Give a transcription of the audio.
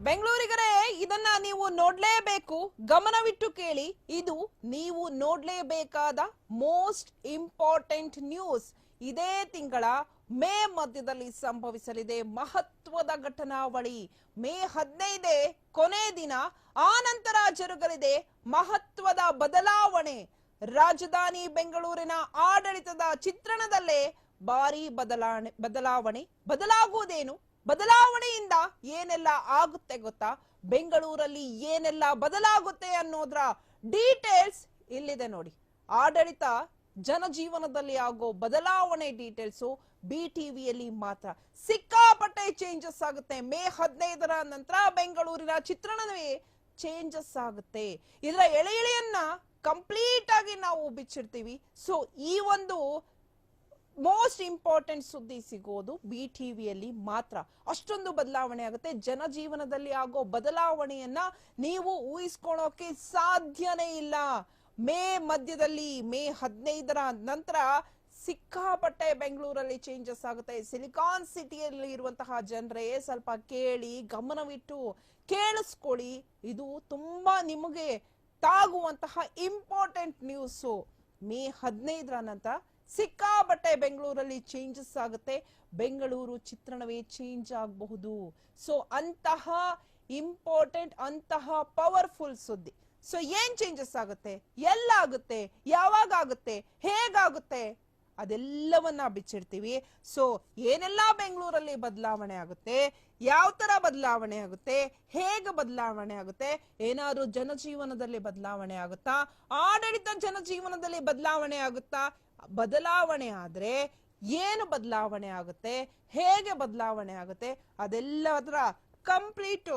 ಬೆಂಗಳೂರಿಗರೇ, ಇದನ್ನ ನೀವು ನೋಡ್ಲೇಬೇಕು. ಗಮನವಿಟ್ಟು ಕೇಳಿ, ಇದು ನೀವು ನೋಡ್ಲೇಬೇಕಾದ ಮೋಸ್ಟ್ ಇಂಪಾರ್ಟೆಂಟ್ ನ್ಯೂಸ್. ಇದೇ ತಿಂಗಳ ಮೇ ಮಧ್ಯದಲ್ಲಿ ಸಂಭವಿಸಲಿದೆ ಮಹತ್ವದ ಘಟನಾವಳಿ. ಮೇ ಹದಿನೈದೇ, ಕೊನೆ ದಿನ ಆ ನಂತರ ಜರುಗಲಿದೆ ಮಹತ್ವದ ಬದಲಾವಣೆ. ರಾಜಧಾನಿ ಬೆಂಗಳೂರಿನ ಆಡಳಿತದ ಚಿತ್ರಣದಲ್ಲೇ ಭಾರಿ ಬದಲಾವಣೆ ಬದಲಾವಣೆ, ಬದಲಾಗುವುದೇನು? ಬದಲಾವಣೆಯಿಂದ ಏನೆಲ್ಲ ಆಗುತ್ತೆ ಗೊತ್ತಾ? ಬೆಂಗಳೂರಲ್ಲಿ ಏನೆಲ್ಲ ಬದಲಾಗುತ್ತೆ ಅನ್ನೋದ್ರ ಡೀಟೇಲ್ಸ್ ಇಲ್ಲಿದೆ ನೋಡಿ. ಆಡಳಿತ ಜನಜೀವನದಲ್ಲಿ ಆಗೋ ಬದಲಾವಣೆ ಡೀಟೇಲ್ಸು ಬಿ ಟಿವಿಯಲ್ಲಿ ಮಾತ್ರ. ಸಿಕ್ಕಾಪಟ್ಟೆ ಚೇಂಜಸ್ ಆಗುತ್ತೆ. ಮೇ ಹದಿನೈದರ ನಂತರ ಬೆಂಗಳೂರಿನ ಚಿತ್ರಣವೇ ಚೇಂಜಸ್ ಆಗುತ್ತೆ. ಇದರ ಎಳೆ ಎಳೆಯನ್ನ ಕಂಪ್ಲೀಟ್ ಆಗಿ ನಾವು ಬಿಚ್ಚಿರ್ತೀವಿ ಸೊ ಈ ಒಂದು ಮೋಸ್ಟ್ ಇಂಪಾರ್ಟೆಂಟ್ ಸುದ್ದಿ ಸಿಗೋದು ಬಿ ಟಿವಿಯಲ್ಲಿ ಮಾತ್ರ. ಅಷ್ಟೊಂದು ಬದಲಾವಣೆ ಆಗುತ್ತೆ. ಜನಜೀವನದಲ್ಲಿ ಆಗೋ ಬದಲಾವಣೆಯನ್ನ ನೀವು ಊಹಿಸ್ಕೊಳೋಕೆ ಸಾಧ್ಯನೇ ಇಲ್ಲ. ಮೇ ಮಧ್ಯದಲ್ಲಿ, ಮೇ ಹದಿನೈದರ ನಂತರ ಸಿಕ್ಕಾಪಟ್ಟೆ ಬೆಂಗಳೂರಲ್ಲಿ ಚೇಂಜಸ್ ಆಗುತ್ತೆ. ಸಿಲಿಕಾನ್ ಸಿಟಿಯಲ್ಲಿ ಇರುವಂತಹ ಜನರೇ ಸ್ವಲ್ಪ ಕೇಳಿ, ಗಮನವಿಟ್ಟು ಕೇಳಿಸ್ಕೊಳ್ಳಿ. ಇದು ತುಂಬಾ ನಿಮಗೆ ತಾಗುವಂತಹ ಇಂಪಾರ್ಟೆಂಟ್ ನ್ಯೂಸು ಮೇ ಹದಿನೈದರ ನಂತರ ಸಿಕ್ಕಾಪಟ್ಟೆ ಬೆಂಗಳೂರಲ್ಲಿ ಚೇಂಜಸ್ ಆಗುತ್ತೆ. ಬೆಂಗಳೂರು ಚಿತ್ರಣವೇ ಚೇಂಜ್ ಆಗಬಹುದು. ಸೊ ಅಂತಹ ಇಂಪಾರ್ಟೆಂಟ್ ಅಂತಹ ಪವರ್ಫುಲ್ ಸುದ್ದಿ. ಸೊ ಏನ್ ಚೇಂಜಸ್ ಆಗುತ್ತೆ? ಎಲ್ಲಾಗುತ್ತೆ? ಯಾವಾಗ ಆಗುತ್ತೆ ಹೇಗಾಗುತ್ತೆ? ಅದೆಲ್ಲವನ್ನ ಬಿಚ್ಚಿಡ್ತೀವಿ. ಸೊ ಏನೆಲ್ಲ ಬೆಂಗಳೂರಲ್ಲಿ ಬದಲಾವಣೆ ಆಗುತ್ತೆ? ಯಾವ ತರ ಬದಲಾವಣೆ ಆಗುತ್ತೆ? ಹೇಗೆ ಬದಲಾವಣೆ ಆಗುತ್ತೆ? ಏನಾದರೂ ಜನಜೀವನದಲ್ಲಿ ಬದಲಾವಣೆ ಆಗುತ್ತಾ? ಆಡಳಿತ ಜನಜೀವನದಲ್ಲಿ ಬದಲಾವಣೆ ಆಗುತ್ತಾ? ಬದಲಾವಣೆ ಆದರೆ ಏನು ಬದಲಾವಣೆ ಆಗುತ್ತೆ ಹೇಗೆ ಬದಲಾವಣೆ ಆಗುತ್ತೆ ಅದೆಲ್ಲದರ ಕಂಪ್ಲೀಟು